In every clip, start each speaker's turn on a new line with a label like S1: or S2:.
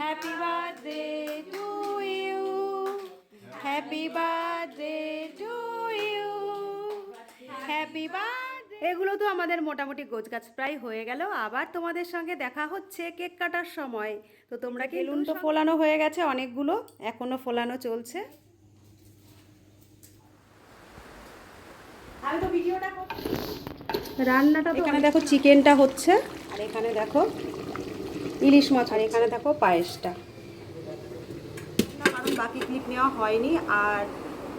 S1: Happy birthday to you happy birthday to you happy birthday এগুলো তো আমাদের মোটামুটি গোছগাছ প্রায় হয়ে গেল। আবার তোমাদের সঙ্গে দেখা হচ্ছে কেক কাটার সময়। তো তোমরা কি বেলুন তো ফোলানো হয়ে গেছে অনেকগুলো এখনও ফোলানো চলছে। আমি তো ভিডিওটা রান্নাটা এখানে দেখো চিকেনটা হচ্ছে। আর এখানে দেখো ইলিশ মাছ আর এখানে দেখো পায়েসটা। কারণ বাকি ক্লিপ নেওয়া হয়নি আর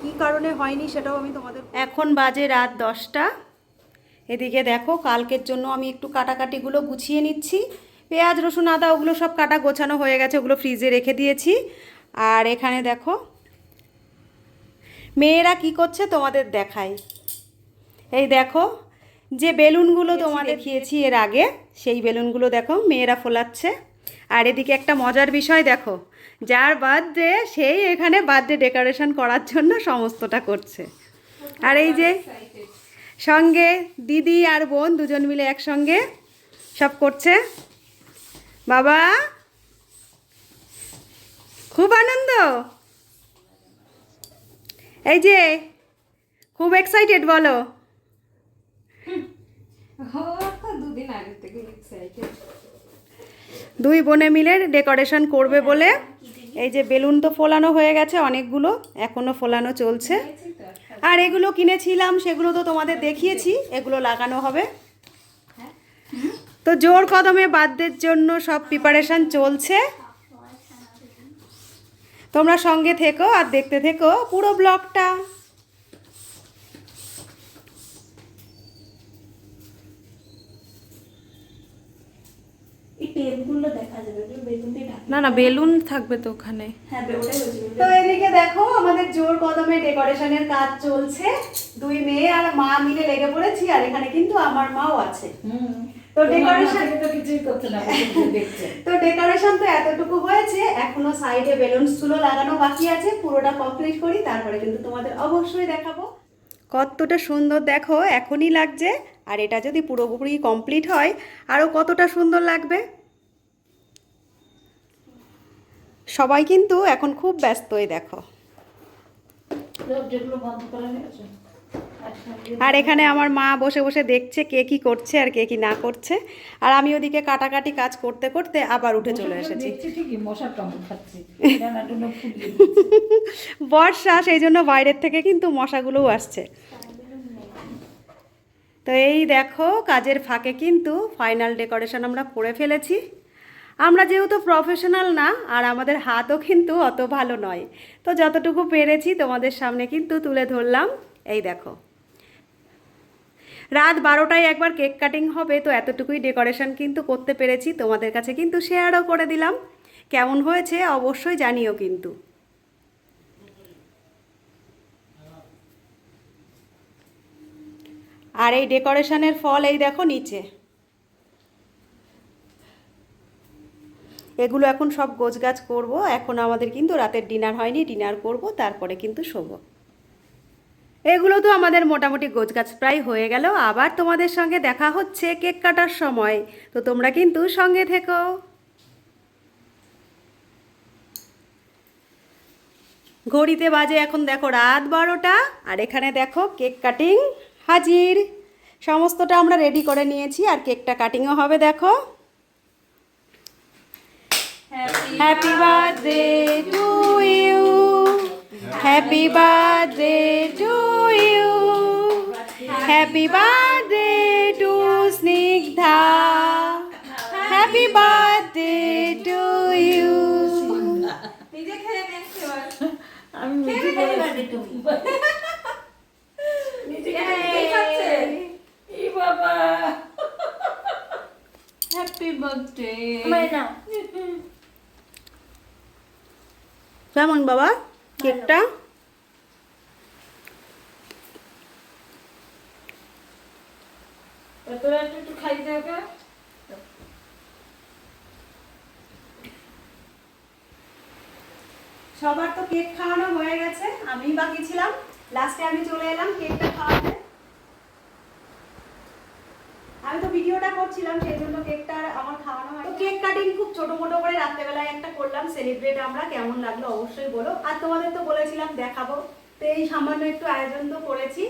S1: কি কারণে হয়নি সেটাও আমি তোমাদের এখন বাজে রাত দশটা। এদিকে দেখো কালকের জন্য আমি একটু কাটাকাটিগুলো গুছিয়ে নিচ্ছি। পেঁয়াজ রসুন আদা ওগুলো সব কাটা গোছানো হয়ে গেছে ওগুলো ফ্রিজে রেখে দিয়েছি। আর এখানে দেখো মেয়েরা কি করছে তোমাদের দেখাই। এই দেখো যে বেলুনগুলো তোমাদের দেখিয়েছি। এর আগে সেই বেলুনগুলো দেখো মেয়েরা ফোলাচ্ছে। আর এদিকে একটা মজার বিষয় দেখো যার বার্থডে সেই এখানে বার্থডে ডেকোরেশন করার জন্য সমস্তটা করছে। আর এই যে সঙ্গে দিদি আর বোন দুজন মিলে একসঙ্গে সব করছে। বাবা খুব আনন্দ। এই যে খুব এক্সাইটেড বলো।
S2: দুদিন আগে থেকে এক্সাইটেড
S1: দুই বোনে মিলে ডেকোরেশন করবে বলে এই যে বেলুন তো ফোলানো হয়ে গেছে অনেকগুলো এখনও ফোলানো চলছে। আর এগুলো কিনেছিলাম সেগুলো তো তোমাদের দেখিয়েছি এগুলো লাগানো হবে। তো জোর কদমে বাদ্যের জন্য সব প্রিপারেশন চলছে। তোমরা সঙ্গে থেকো আর দেখতে থেকো পুরো ব্লগটা
S2: এই দেখা যাবে যে বেলুন দিয়ে ঢাকা
S3: না না বেলুন থাকবে তো ওখানে।
S2: হ্যাঁ ওটাই
S1: তো এদিকে দেখো আমাদের জোর কদমে ডেকোরেশনের কাজ চলছে। দুই মেয়ে আর মা মিলে লেগে পড়েছি আর এখানে কিন্তু আমার মাও আছে। তো ডেকোরেশন
S2: তো কিছুই করতে না
S1: তো ডেকোরেশন তো এতটুকু হয়েছে এখনও সাইডে বেলুনসগুলো লাগানো বাকি আছে পুরোটা কমপ্লিট করি তারপরে কিন্তু তোমাদের অবশ্যই দেখাবো। কতটা সুন্দর দেখো এখনই লাগছে আর এটা যদি পুরোপুরি কমপ্লিট হয় আরও কতটা সুন্দর লাগবে? সবাই কিন্তু এখন খুব ব্যস্তই দেখো। আর এখানে আমার মা বসে বসে দেখছে কে কি করছে আর কে কি না করছে। আর আমি ওদিকে কাটাকাটি কাজ করতে করতে আবার উঠে চলে এসেছি। বর্ষা সেই জন্য বাইরের থেকে কিন্তু মশাগুলোও আসছে। তো এই দেখো কাজের ফাঁকে কিন্তু ফাইনাল ডেকোরেশন আমরা করে ফেলেছি। আমরা যেহেতু প্রফেশনাল না, আর আমাদের হাতও কিন্তু অত ভালো নয়। তো যতটুকু পেরেছি তোমাদের সামনে কিন্তু তুলে ধরলাম। এই দেখো। রাত বারোটায় একবার কেক কাটিং হবে, তো এতটুকুই ডেকোরেশন কিন্তু করতে পেরেছি। তোমাদের কাছে কিন্তু শেয়ারও করে দিলাম। কেমন হয়েছে অবশ্যই জানিও কিন্তু। আর এই ডেকোরেশনের ফল এই দেখো নিচে। এগুলো এখন সব গোছগাছ করব। এখন আমাদের কিন্তু রাতের ডিনার হয়নি, ডিনার করব, তারপরে কিন্তু শোবো। এগুলো তো আমাদের মোটামুটি গোছগাছ প্রায় হয়ে গেল। আবার তোমাদের সঙ্গে দেখা হচ্ছে কেক কাটার সময়। তো তোমরা কিন্তু সঙ্গে থেকো। ঘড়িতে বাজে এখন দেখো রাত বারোটা। আর এখানে দেখো কেক কাটিং হাজির। সমস্তটা আমরা রেডি করে নিয়েছি। আর কেকটা কাটিংও হবে দেখো। Happy birthday to you happy birthday to you happy birthday to Snigdha happy birthday to you
S2: আমি নিজে করে তুমি নিজে খাচ্ছে এই বাবা
S3: হ্যাপি বার্থডে
S2: না
S1: কেমন বাবা? কেকটা? সবার তো কেক খাওয়ানো হয়ে গেছে আমি বাকি ছিলাম। লাস্টে আমি চলে এলাম, কেকটা খাওয়াতে। আমি তো ভিডিওটা করছিলাম, সেই জন্য কেকটা আমার খাওয়ানো হয় তো কেক কাটিং খুব ছোট মোটো করে রাত্রেবেলায় একটা করলাম, সেলিব্রেট আমরা, কেমন লাগল অবশ্যই বলো। আর তোমাদের তো বলেছিলাম দেখাবো, তো এই সামান্য একটু আয়োজন তো করেছি,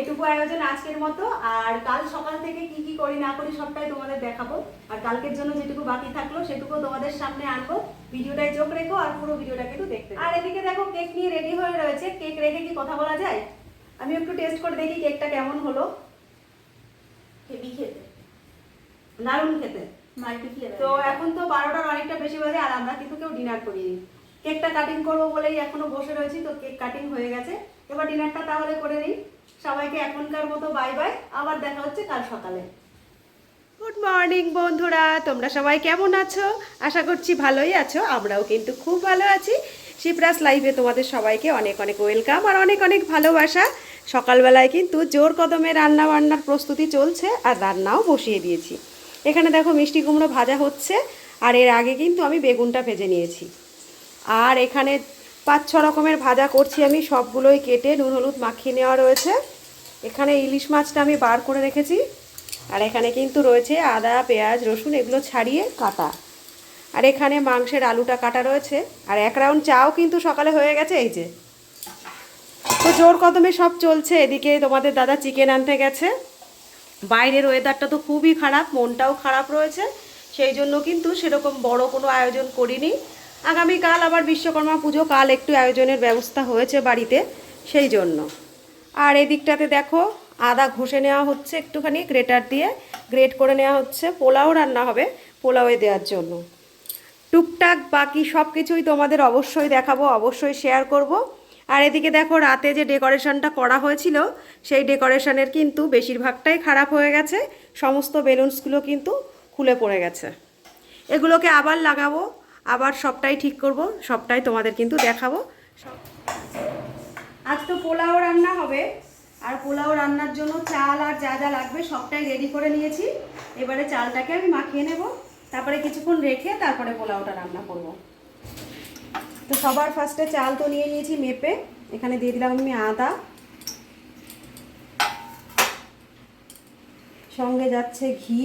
S1: এটুকু আয়োজন আজকের মতো, আর কাল সকাল থেকে কি কি করি না করি সবটাই তোমাদের দেখাবো। আর কালকের জন্য যেটুকু বাকি থাকল সেটুকু তোমাদের সামনে আনব। ভিডিওটায় চোখ রেখো আর পুরো ভিডিওটাকে একটু দেখতে আর এদিকে দেখো, কেক নিয়ে রেডি হয়ে রয়েছে। কেক রেখে কি কথা বলা যায়? আমি একটু টেস্ট করে দেখি কেকটা কেমন হলো।
S2: হেভি খেতে
S1: দারুণ খেতে। তো এখন তো বারোটার অনেকটা বেশি বাজে আর আমরা কিন্তু কেউ ডিনার করিনি। কেকটা কাটিং করব বলেই এখনও বসে রয়েছি তো কেক কাটিং হয়ে গেছে। এবার ডিনারটা তাহলে করে নিই। সবাইকে এখনকার মতো বাই বাই আবার দেখা হচ্ছে কাল সকালে। গুড মর্নিং বন্ধুরা। তোমরা সবাই কেমন আছো? আশা করছি ভালোই আছো। আমরাও কিন্তু খুব ভালো আছি। শিপ্রাস লাইভে তোমাদের সবাইকে অনেক অনেক ওয়েলকাম আর অনেক অনেক ভালোবাসা। সকালবেলায় কিন্তু জোর কদমে রান্না বান্নার প্রস্তুতি চলছে আর রান্নাও বসিয়ে দিয়েছি। এখানে দেখো মিষ্টি কুমড়ো ভাজা হচ্ছে আর এর আগে কিন্তু আমি বেগুনটা ভেজে নিয়েছি। আর এখানে পাঁচ ছ রকমের ভাজা করছি আমি, সবগুলোই কেটে নুন হলুদ মাখিয়ে নেওয়া রয়েছে। এখানে ইলিশ মাছটা আমি বার করে রেখেছি আর এখানে কিন্তু রয়েছে আদা, পেঁয়াজ, রসুন এগুলো ছাড়িয়ে কাটা। আর এখানে মাংসের আলুটা কাটা রয়েছে। আর এক রাউন্ড চাও কিন্তু সকালে হয়ে গেছে, এই যে। তো জোর কদমে সব চলছে। এদিকে তোমাদের দাদা চিকেন আনতে গেছে। বাইরের ওয়েদারটা তো খুবই খারাপ, মনটাও খারাপ রয়েছে। সেই জন্য কিন্তু সেরকম বড় কোনো আয়োজন করিনি। আগামীকাল আবার বিশ্বকর্মা পুজো, কাল একটু আয়োজনের ব্যবস্থা হয়েছে বাড়িতে, সেই জন্য। আর এদিকটাতে দেখো, আদা ঘষে নেওয়া হচ্ছে একটুখানি, গ্রেটার দিয়ে গ্রেট করে নেওয়া হচ্ছে। পোলাও রান্না হবে পোলাওয়ে দেওয়ার জন্য। টুকটাক বাকি সব কিছুই তোমাদের অবশ্যই দেখাবো, অবশ্যই শেয়ার করব। আর এদিকে দেখো, রাতে যে ডেকোরেশনটা করা হয়েছিল, সেই ডেকোরেশনের কিন্তু বেশিরভাগটাই খারাপ হয়ে গেছে। সমস্ত বেলুনসগুলো কিন্তু খুলে পড়ে গেছে। এগুলোকে আবার লাগাবো, আবার সবটাই ঠিক করব, সবটাই তোমাদের কিন্তু দেখাবো। আজ তো পোলাও রান্না হবে। আর পোলাও রান্নার জন্য চাল আর যা যা লাগবে সবটাই রেডি করে নিয়েছি। এবারে চালটাকে আমি মাখিয়ে নেব, তারপরে কিছুক্ষণ রেখে তারপরে পোলাওটা রান্না করব। তো সবার ফার্স্টে চাল তো নিয়ে নিয়েছি, মেপে। এখানে দিয়ে দিলাম আমি আদা। সঙ্গে যাচ্ছে ঘি।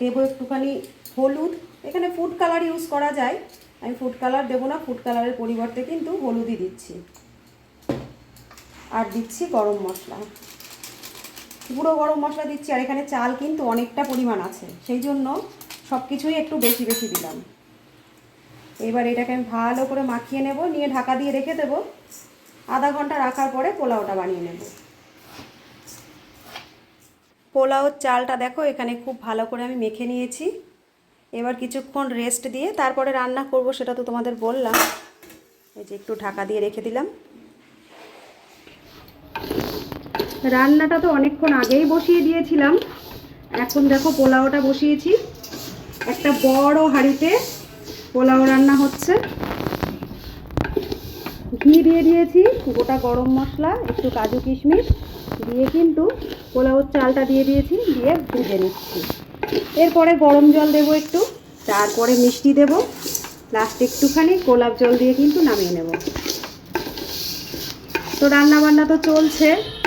S1: দেবো একটুখানি হলুদ। এখানে ফুড কালার ইউজ করা যায়। আমি ফুড কালার দেবো না ফুড কালারের পরিবর্তে কিন্তু হলুদই দিচ্ছি। আর দিচ্ছি গরম মশলা। গুঁড়ো গরম মশলা দিচ্ছি আর এখানে চাল কিন্তু অনেকটা পরিমাণ আছে। সেই জন্য সব কিছুই একটু বেশি বেশি দিলাম। এবার এটাকে আমি ভালো করে মাখিয়ে নেব, নিয়ে ঢাকা দিয়ে রেখে দেবো। আধা ঘণ্টা রাখার পরে পোলাওটা বানিয়ে নেব। পোলাওর চালটা দেখো, এখানে খুব ভালো করে আমি মেখে নিয়েছি। এবার কিছুক্ষণ রেস্ট দিয়ে তারপরে রান্না করব সেটা তো তোমাদের বললাম। এই যে একটু ঢাকা দিয়ে রেখে দিলাম। রান্নাটা তো অনেকক্ষণ আগেই বসিয়ে দিয়েছিলাম। এখন দেখো পোলাওটা বসিয়েছি। একটা বড় হাঁড়িতে পোলাও রান্না হচ্ছে। ঘি দিয়ে দিয়েছি, গোটা গরম মশলা, একটু কাজু কিশমিশ। দিয়ে কিন্তু পোলাওর চালটা দিয়ে দিয়েছি, দিয়ে ভেজে নিচ্ছি। এরপরে গরম জল দেবো একটু, তারপরে মিষ্টি দেবো। লাস্ট একটুখানি গোলাপ জল দিয়ে কিন্তু নামিয়ে নেব। তো রান্না বান্না তো চলছে।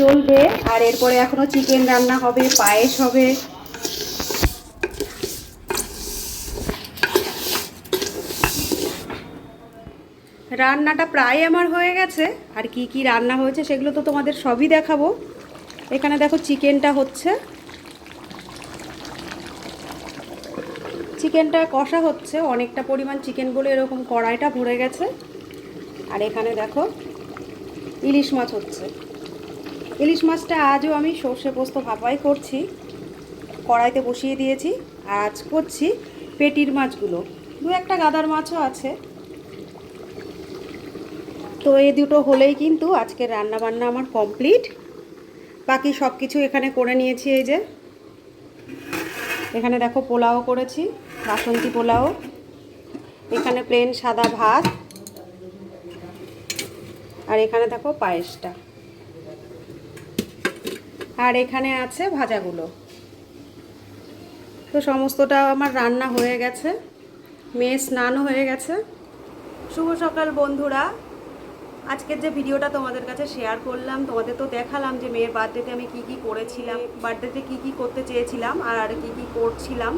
S1: চলবে। আর এরপরে এখনও চিকেন রান্না হবে, পায়েস হবে। রান্নাটা প্রায় আমার হয়ে গেছে। আর কি কি রান্না হয়েছে সেগুলো তো তোমাদের সবই দেখাবো। এখানে দেখো চিকেনটা হচ্ছে। চিকেনটা কষা হচ্ছে, অনেকটা পরিমাণ চিকেন বলে এরকম কড়াইটা ভরে গেছে। আর এখানে দেখো ইলিশ মাছ হচ্ছে। ইলিশ মাছটা আজও আমি সর্ষে পোস্ত ভাপাই করছি, কড়াইতে বসিয়ে দিয়েছি, আর আজ করছি পেটির মাছগুলো। দু একটা গাদার মাছও আছে। তো এই দুটো হলেই কিন্তু আজকের রান্না বান্না আমার কমপ্লিট। বাকি সব কিছু এখানে করে নিয়েছি এই যে। এখানে দেখো পোলাও করেছি, বাসন্তী পোলাও। এখানে প্লেন সাদা ভাত। আর এখানে দেখো পায়েসটা। আর এখানে আছে ভাজাগুলো। তো সমস্তটা আমার রান্না হয়ে গেছে। মেয়ে স্নানও হয়ে গেছে। শুভ সকাল বন্ধুরা। আজকের যে ভিডিওটা তোমাদের কাছে শেয়ার করলাম, তোমাদের তো দেখালাম যে মেয়ের বার্থডেতে আমি কি কি করেছিলাম, বার্থডেতে কি কি করতে চেয়েছিলাম আর কি কি করছিলাম।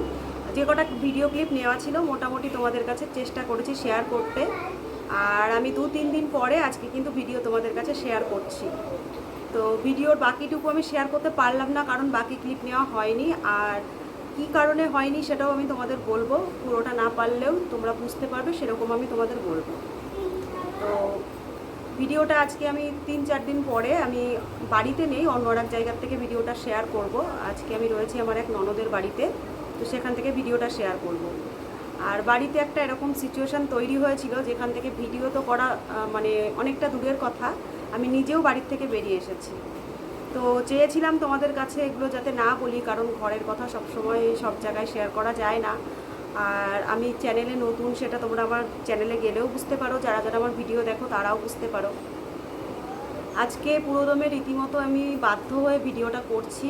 S1: যে কটা ভিডিও ক্লিপ নেওয়া ছিল, মোটামুটি তোমাদের কাছে চেষ্টা করেছি শেয়ার করতে। আর আমি দু তিন দিন পরে আজকে কিন্তু ভিডিও তোমাদের কাছে শেয়ার করছি। তো ভিডিওর বাকিটুকু আমি শেয়ার করতে পারলাম না, কারণ বাকি ক্লিপ নেওয়া হয়নি। আর কি কারণে হয়নি সেটাও আমি তোমাদের বলব। পুরোটা না পারলেও তোমরা বুঝতে পারবে, সেরকম আমি তোমাদের বলব। তো ভিডিওটা আজকে আমি তিন চার দিন পরে আমি বাড়িতে নেই, অন্য এক জায়গার থেকে ভিডিওটা শেয়ার করব। আজকে আমি রয়েছি আমার এক ননদের বাড়িতে, তো সেখান থেকে ভিডিওটা শেয়ার করব। আর বাড়িতে একটা এরকম সিচুয়েশান তৈরি হয়েছিল, যেখান থেকে ভিডিও তো করা মানে অনেকটা দূরের কথা। আমি নিজেও বাড়ির থেকে বেরিয়ে এসেছি। তো চেয়েছিলাম তোমাদের কাছে এগুলো যাতে না বলি, কারণ ঘরের কথা সবসময় সব জায়গায় শেয়ার করা যায় না। আর আমি চ্যানেলে নতুন, সেটা তোমরা আমার চ্যানেলে গেলেও বুঝতে পারো। যারা যারা আমার ভিডিও দেখো, তারাও বুঝতে পারো। আজকে পুরোদমে রীতিমতো আমি বাধ্য হয়ে ভিডিওটা করছি।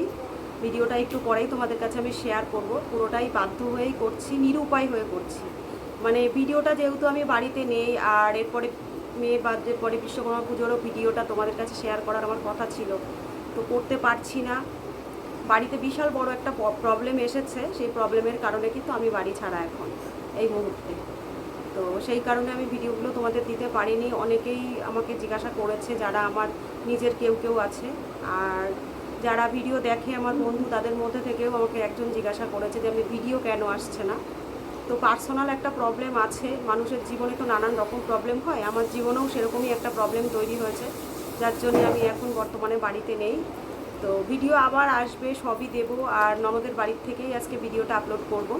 S1: ভিডিওটা একটু পরেই তোমাদের কাছে আমি শেয়ার করব। পুরোটাই বাধ্য হয়েই করছি, নিরুপায় হয়ে করছি। মানে ভিডিওটা যেহেতু আমি বাড়িতে নেই, আর এরপরে মেয়ে বার্থডের পরে বিশ্বকর্মা পুজোরও ভিডিওটা তোমাদের কাছে শেয়ার করার আমার কথা ছিল। তো করতে পারছি না। বাড়িতে বিশাল বড় একটা প্রবলেম এসেছে। সেই প্রবলেমের কারণে কিন্তু আমি বাড়ি ছাড়া এখন এই মুহূর্তে। তো সেই কারণে আমি ভিডিওগুলো তোমাদের দিতে পারিনি। অনেকেই আমাকে জিজ্ঞাসা করেছে যারা আমার নিজের কেউ কেউ আছে। আর যারা ভিডিও দেখে আমার বন্ধু তাদের মধ্যে থেকেও আমাকে একজন জিজ্ঞাসা করেছে যে আমি ভিডিও কেন আসছে না? তো পার্সোনাল একটা প্রবলেম আছে, মানুষের জীবনে তো নানান রকম প্রবলেম হয়, আমার জীবনেও সেরকমই একটা প্রবলেম তৈরি হয়েছে, যার জন্য আমি এখন বর্তমানে বাড়িতে নেই। তো ভিডিও আবার আসবে, সবই দেবো, আর ননদের বাড়ির থেকেই আজকে ভিডিওটা আপলোড করব।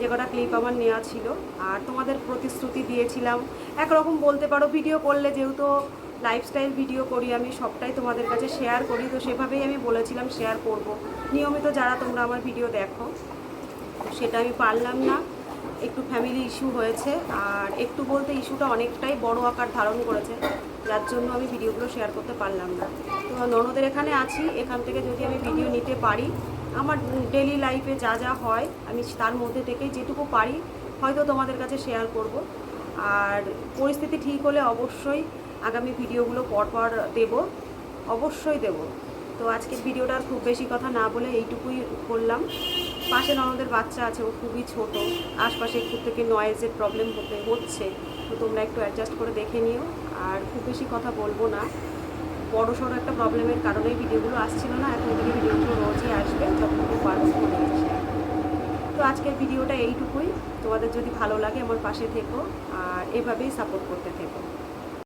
S1: যে কটা ক্লিপ আমার নেওয়া ছিল, আর তোমাদের প্রতিশ্রুতি দিয়েছিলাম। একরকম বলতে পারো ভিডিও করলে যেহেতু লাইফস্টাইল ভিডিও করি আমি, সবটাই তোমাদের কাছে শেয়ার করি, তো সেভাবেই আমি বলেছিলাম শেয়ার করব। নিয়মিত যারা তোমরা আমার ভিডিও দেখো সেটা আমি পারলাম না। একটু ফ্যামিলি ইস্যু হয়েছে, আর একটু বলতে ইস্যুটা অনেকটাই বড় আকার ধারণ করেছে, যার জন্য আমি ভিডিওগুলো শেয়ার করতে পারলাম না। তো ননদের এখানে আছি, এখান থেকে যদি আমি ভিডিও নিতে পারি, আমার ডেলি লাইফে যা যা হয়, আমি তার মধ্যে থেকেই যেটুকু পারি, হয়তো তোমাদের কাছে শেয়ার করব। আর পরিস্থিতি ঠিক হলে অবশ্যই আগামী ভিডিওগুলো পরপর দেব, অবশ্যই দেব। তো আজকের ভিডিওটা খুব বেশি কথা না বলে এইটুকুই করলাম। পাশে ননদের বাচ্চা আছে, ও খুবই ছোট। আশপাশে একটু থেকে নয়েজের প্রবলেম হতে হচ্ছে। তো তোমরা একটু অ্যাডজাস্ট করে দেখে নিও। আর খুব বেশি কথা বলব না। বড় সড়ো একটা প্রবলেমের কারণেই ভিডিওগুলো আসছিল না। এখন থেকে ভিডিওগুলো রোজই আসবে। যতটুকু পারব কাছে তো আজকের ভিডিওটা এইটুকুই। তোমাদের যদি ভালো লাগে আমার পাশে থেকো। আর এভাবেই সাপোর্ট করতে থেকো।